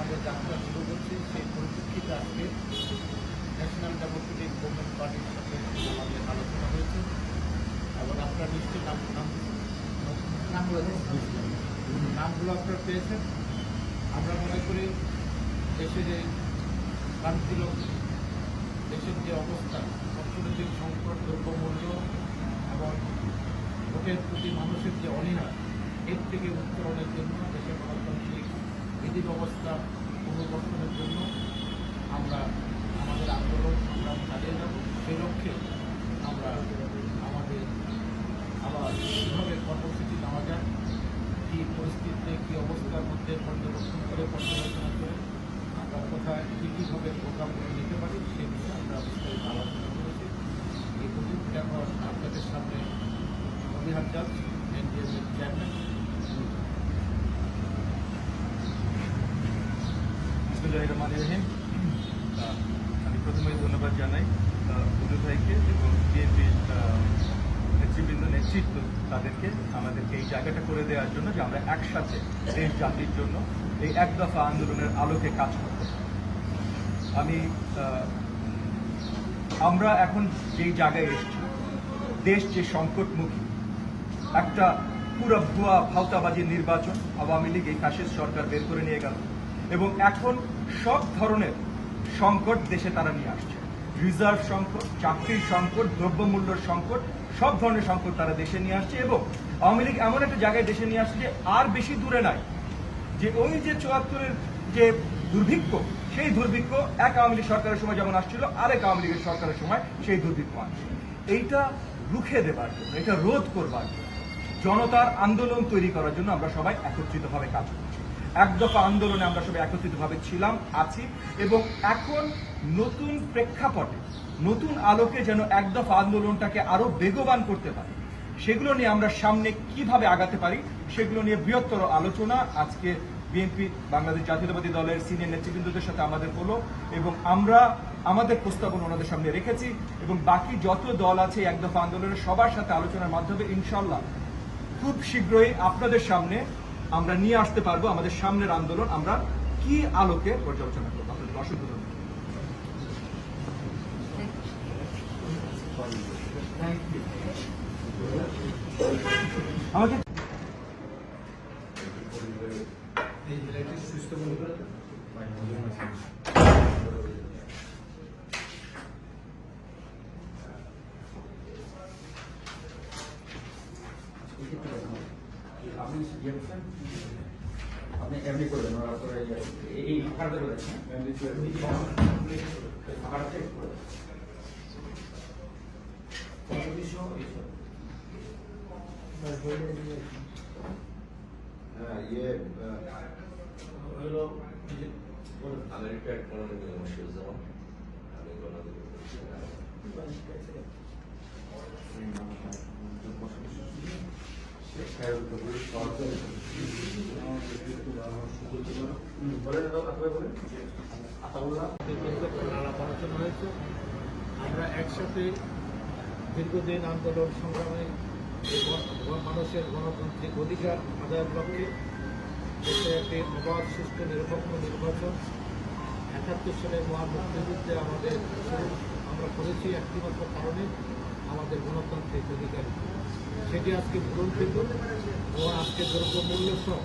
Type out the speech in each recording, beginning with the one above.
আমাদের যাত্রা শুরু করছি সেই পরিপ্রেক্ষিতে আজকে ন্যাশনাল ডেমোক্রেটিক মুভমেন্ট পার্টির সাথে আমাদের আলোচনা হয়েছে। এবং আপনার নিশ্চয়ই নাম নাম নামগুলো নামগুলো আপনারা পেয়েছেন। আমরা মনে করি দেশে যে শান্তিল দেশের যে অবস্থা অর্থনৈতিক সংকট দ্রব্যমূল্য এবং ভোটের প্রতি মানুষের যে অনীহা এর থেকে উত্তরণের জন্য দেশের গণতান্ত্রিক বিধি ব্যবস্থা পুনর্গঠনের জন্য আমরা আমাদের আন্দোলন সংগ্রাম চালিয়ে যাব। সেই লক্ষ্যে আমরা আমাদের আবার কীভাবে কর্মসূচি নেওয়া যায়, কী পরিস্থিতিতে কী অবস্থার মধ্যে পর্যবেক্ষণ করে পর্যালোচনা করে আমরা কোথায় কী কীভাবে প্রোগ্রাম করে নিতে পারি, সে বিষয়ে আমরা বিস্তারিত আলোচনা করেছি। এই এখন আপনাদের সামনে অভিহার রহিম। আমি প্রথমে ধন্যবাদ জানাই উদু ভাইকে এবং বিএনপির নেতৃবৃন্দ, নেতৃত্ব তাদেরকে, আমাদেরকে এই জায়গাটা করে দেওয়ার জন্য যে আমরা একসাথে দেশ জাতির জন্য এই এক দফা আন্দোলনের আলোকে কাজ আমি আমরা এখন যেই জায়গায় এসেছি, দেশ যে সংকটমুখী, একটা পুরো ভুয়া ভাওতাবাজি নির্বাচন আওয়ামী লীগ এই ফ্যাসিস্ট সরকার বের করে নিয়ে গেল। এবং এখন সব ধরনের সংকট দেশে তারা নিয়ে আসছে। রিজার্ভ সংকট, চাকরির সংকট দ্রব্যমূল্যের সংকট, সব ধরনের সংকট তারা দেশে নিয়ে আসছে এবং আওয়ামী লীগ এমন একটা জায়গায় দেশে নিয়ে আসছে যে আর বেশি দূরে নাই। যে ওই যে চুয়াত্তরের যে দুর্ভিক্ষ, সেই দুর্ভিক্ষ এক আওয়ামী লীগ সরকারের সময় যেমন আসছিল, আরেক আওয়ামী লীগের সরকারের সময় সেই দুর্ভিক্ষ আসছে। এইটা রুখে দেবার জন্য, এটা রোধ করবার জন্য, জনতার আন্দোলন তৈরি করার জন্য আমরা সবাই একত্রিতভাবে কাজ করছি। এক দফা আন্দোলনে আমরা সবাই একত্রিতভাবে ছিলাম, আছি এবং এখন নতুন প্রেক্ষাপটে, নতুন আলোকে যেন এক দফা আন্দোলনটাকে আরও বেগবান করতে পারি। সেগুলো নিয়ে আমরা সামনে কীভাবে আগাতে পারি, সেগুলো নিয়ে বৃহত্তর আলোচনা আজকে বিএনপি বাংলাদেশ জাতীয়তাবাদী দলের সিনিয়র নেতৃবৃন্দদের সাথে আমাদের হলো এবং আমরা আমাদের প্রস্তাবনা ওনাদের সামনে রেখেছি এবং বাকি যত দল আছে এক দফা আন্দোলনের সবার সাথে আলোচনার মাধ্যমে ইনশাল্লাহ খুব শীঘ্রই আপনাদের সামনে আমরা নিয়ে আসতে পারব আমাদের সামনের আন্দোলন। আমরা কি আলোকে পর্যালোচনা করব? আপনাদের অসংখ্য ধন্যবাদ আমাকে এই জেলাটি সুস্থ মনে করে আপনি ইয়ে করছেন? আপনি এমনি করবেন ওরা করে এই- এই ফাঁকাটা করে দেন, হ্যাঁ? ফাঁকাটা check করে দেন। কতদিশো এইসব? হ্যাঁ ইয়ে হলো আমি রিটায়ার্ড করার মুর্শিদুজ্জামান আমি গণাধিকার বলেন দাদা, আপনারা বলেন। আতাউল্লাহ আলাপ আলোচনা আমরা একসাথে দীর্ঘদিন আন্দোলন সংগ্রামে মানুষের গণতান্ত্রিক অধিকার আদায়ের লক্ষ্যে দেশে একটি অবাধ সুস্থ নিরপেক্ষ নির্বাচন একাত্তর সালের মহান মুক্তিযুদ্ধে আমাদের আমরা করেছি একটিমাত্র কারণে আমাদের গণতান্ত্রিক অধিকার। সেটি আজকে পূরণকৃত এবং আজকে দ্রব্যমূল্য সহ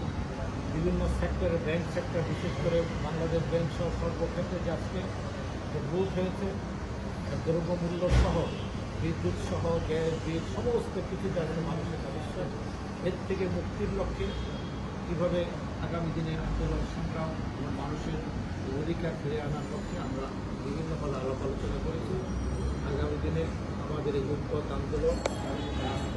বিভিন্ন সেক্টরে ব্যাংক সেক্টর বিশেষ করে বাংলাদেশ ব্যাংক সহ সর্বক্ষেত্রে যে আজকে গ্রোথ হয়েছে দ্রব্যমূল্য সহ, বিদ্যুৎ সহ, গ্যাস, বিল, সমস্ত কিছু যাতে মানুষের সমস্যা এর থেকে মুক্তির লক্ষ্যে কীভাবে আগামী দিনে আন্দোলন সংগ্রাম এবং মানুষের অধিকার ফিরে আনার লক্ষ্যে আমরা বিভিন্ন হলে আলাপ আলোচনা করেছি। আগামী দিনে আমাদের এই ঐক্যত আন্দোলন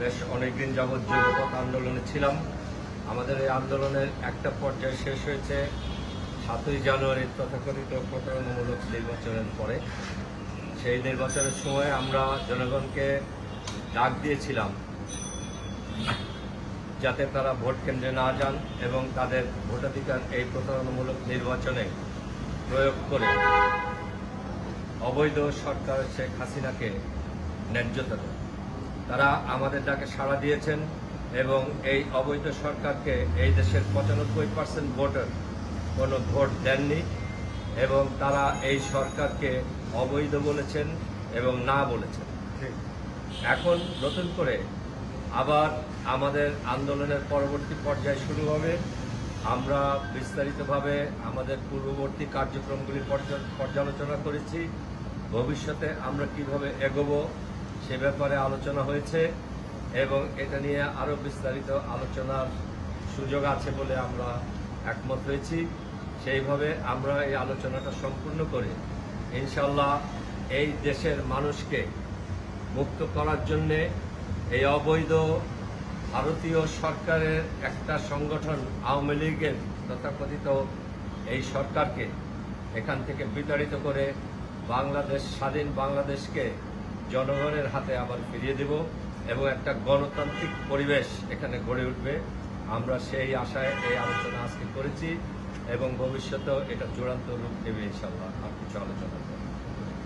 বেশ অনেকদিন যাবৎ যুগপথ আন্দোলনে ছিলাম। আমাদের এই আন্দোলনের একটা পর্যায়ে শেষ হয়েছে সাতই জানুয়ারির তথাকথিত প্রতারণামূলক নির্বাচনের পরে। সেই নির্বাচনের সময় আমরা জনগণকে ডাক দিয়েছিলাম যাতে তারা ভোট কেন্দ্রে না যান এবং তাদের ভোটাধিকার এই প্রতারণামূলক নির্বাচনে প্রয়োগ করে অবৈধ সরকার শেখ হাসিনাকে ন্যায্যতা দেয় তারা আমাদের ডাকে সাড়া দিয়েছেন এবং এই অবৈধ সরকারকে এই দেশের পঁচানব্বই পার্সেন্ট ভোটার কোনো ভোট দেননি এবং তারা এই সরকারকে অবৈধ বলেছেন এবং না বলেছেন। এখন নতুন করে আবার আমাদের আন্দোলনের পরবর্তী পর্যায় শুরু হবে। আমরা বিস্তারিতভাবে আমাদের পূর্ববর্তী কার্যক্রমগুলি পর্যা- পর্যালোচনা করেছি। ভবিষ্যতে আমরা কীভাবে এগোবো সে ব্যাপারে আলোচনা হয়েছে এবং এটা নিয়ে আরও বিস্তারিত আলোচনার সুযোগ আছে বলে আমরা একমত হয়েছি। সেইভাবে আমরা এই আলোচনাটা সম্পূর্ণ করে ইনশাল্লাহ এই দেশের মানুষকে মুক্ত করার জন্যে এই অবৈধ ভারতীয় সরকারের একটা সংগঠন আওয়ামী লীগের তথাকথিত এই সরকারকে এখান থেকে বিতাড়িত করে বাংলাদেশ, স্বাধীন বাংলাদেশকে জনগণের হাতে আবার ফিরিয়ে দেব এবং একটা গণতান্ত্রিক পরিবেশ এখানে গড়ে উঠবে। আমরা সেই আশায় এই আলোচনা আজকে করেছি এবং ভবিষ্যতেও এটা চূড়ান্ত রূপ দেবে ইনশাল্লাহ আর কিছু আলোচনা করব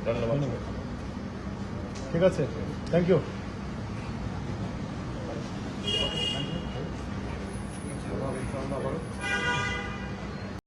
ধন্যবাদ। ঠিক আছে। Thank you Thank you.